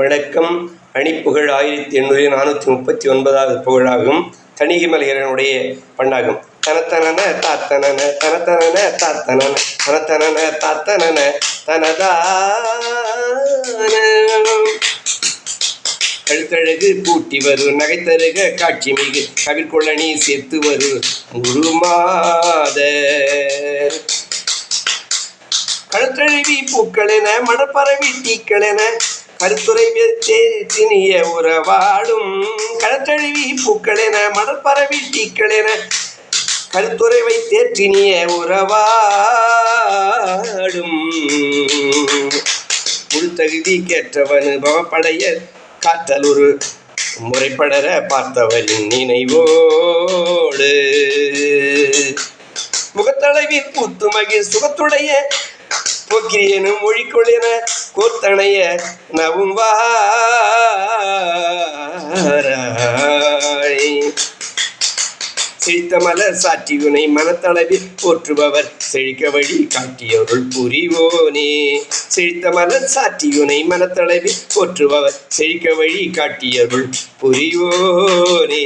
வணக்கம். அணிப்புகழ் ஆயிரத்தி எண்ணூறு நானூற்றி முப்பத்தி ஒன்பதாவது புகழாகும். தணிகைமலையரனுடைய பண்ணாகும் தனத்தனன தாத்தனன தனத்தனன தாத்தனன தனத்தனன தாத்தனன தனதான. கழுத்தழகு பூட்டி வரு நகைத்தருக காட்சி மிகு கவிர்கொள்ளணி சேர்த்து வரு முழுமாதர் கழுத்தழுவி பூக்களென மணப்பறவி தீக்களென கருத்துரை திணிய உறவாடும் கழுத்தழுவி பூக்களென மணப்பறவி டீக்களென கருத்துறைவை தேற்றினிய உறவாடும். உள்தகுதி கேட்டவனு பவப்படைய காத்தல் ஒரு முறைப்படர பார்த்தவரின் நினைவோடு. முகத்தளவில் பூத்து மகிழ் சுகத்துடைய போக்கிரியனும் மொழிக்கொள்ளென கோத்தனைய நவும் வாராய் செழித்த மலர் சாற்றியுனை மனத்தளவில் போற்றுபவர் செழிக்க வழி காட்டியருள் புரிவோனே. செழித்த மலர் சாற்றியுனை மனத்தளவில் போற்றுபவர் செழிக்க வழி காட்டியருள் புரிவோனே.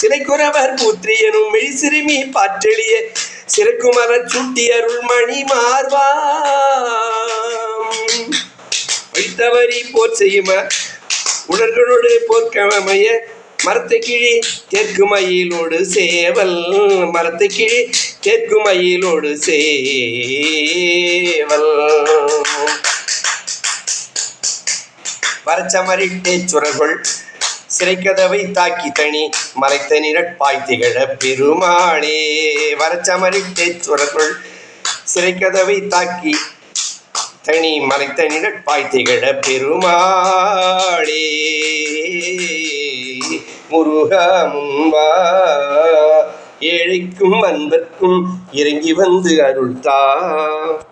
சிலைக்குறவர் புத்திரியனும் மெய் சிறுமி பாற்றெளிய சிறக்குமர சுட்டி அருள்மணி மார்வா வைத்தவரி போர் செய்யும உடல்களோடு போர்க்கமைய மரத்தை கிழி தெற்கு மயிலோடு சேவல். மரத்தை கிழி தெற்கு மயிலோடு சேவல். வரச்சமரிட்டே சுரர்கள் சிறைக்கதவை தாக்கி தனி மலைத்த நிரட்பாய் திகழ பெருமாளே. வரச்சமரிட்டே சுரக்குள் சிறைக்கதவை தாக்கி தனி மலைத்த நிரட்பாய் திகழ பெருமாளே. முருகா முன்வா ஏழைக்கும் அன்பர்க்கும் இறங்கி வந்து அருள்தா.